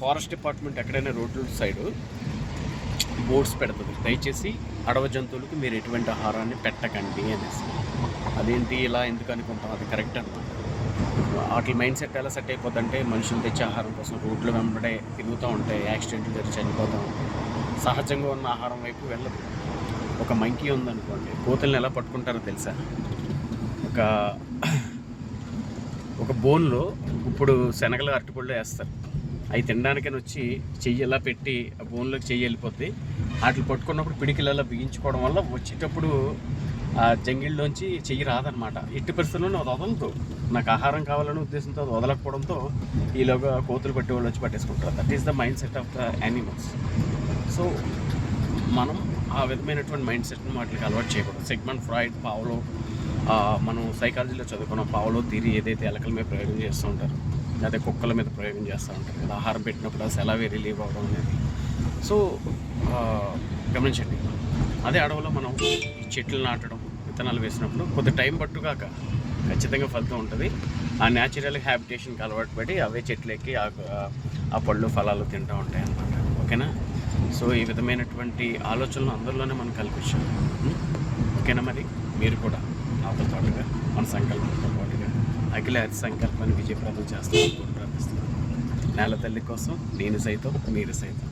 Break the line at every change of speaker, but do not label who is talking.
Forest department ఎక్కడైనా రోడ్ల side boards పెడుతుంది. దయచేసి అడవి జంతువులకు మీరు ఎటువంటి ఆహారాన్ని పెట్టకండి అనేసి. అదేంటి ఇలా ఎందుకు అనుకుంటాం? అది కరెక్ట్? అనమాట వాటి మైండ్ సెట్ ఎలా సెట్ అయిపోతుందంటే మనుషులు తెచ్చే ఆహారం కోసం రోడ్లు వెంబడే తిరుగుతూ ఉంటాయి యాక్సిడెంట్లు జరిగి చనిపోతూ ఉంటాయి సహజంగా ఉన్న ఆహారం వైపు వెళ్ళదు. ఒక మంకీ ఉందనుకోండి కోతుల్ని ఎలా పట్టుకుంటారో తెలుసా? ఒక ఒక బోన్లో ఇప్పుడు శనగలు అరటిపళ్ళు వేస్తారు. అవి తినడానికని వచ్చి చెయ్యి ఎలా పెట్టి ఆ బోన్లోకి చెయ్యి వెళ్ళిపోద్ది వాటిని పట్టుకున్నప్పుడు పిడికిలలో అలా బిగించుకోవడం వల్ల వచ్చేటప్పుడు ఆ జంగిల్లోంచి చెయ్యి రాదనమాట ఎట్టి పరిస్థితుల్లోనూ అది వదలదు. నాకు ఆహారం కావాలనే ఉద్దేశంతో అది వదలకపోవడంతో ఈలోగా కోతులు పట్టి వాళ్ళు వచ్చి పట్టేసుకుంటారు. That is the mindset of the animals so మనం ఆ విధమైనటువంటి మైండ్ సెట్ని వాటికి అలవాటు చేయకూడదు. సెగ్మెంట్ ఫ్రాయిడ్ పావులో మనం సైకాలజీలో చదువుకున్న పావులో తీరి ఏదైతే ఎలకల మీద ప్రయోగం చేస్తూ ఉంటారు అదే కుక్కల మీద ప్రయోగం చేస్తూ ఉంటారు కదా ఆహారం పెట్టినప్పుడు ఆ సెలవే రిలీవ్ అవ్వడం అనేది. సో గమనించండి అదే అడవిలో మనం చెట్లు నాటడం విత్తనాలు వేసినప్పుడు కొద్ది టైం పట్టుగాక ఖచ్చితంగా ఫలితం ఉంటుంది. ఆ న్యాచురల్ హ్యాబిటేషన్కి అలవాటు పడి అవే చెట్లు ఎక్కి ఆ ఆ పళ్ళు ఫలాలు తింటూ ఉంటాయి అన్నమాట. ఓకేనా? సో ఈ విధమైనటువంటి ఆలోచనలు అందరిలోనే మనం కల్పించాం ఓకేనా మరి? మీరు కూడా నాతో పాటుగా మన సంకల్పంతో పాటు అఖిల హరి సంకల్పాన్ని విజయప్రదం చేస్తామని కూడా ప్రార్థిస్తున్నాను నేల తల్లి కోసం నేను సైతం మీరు సైతం.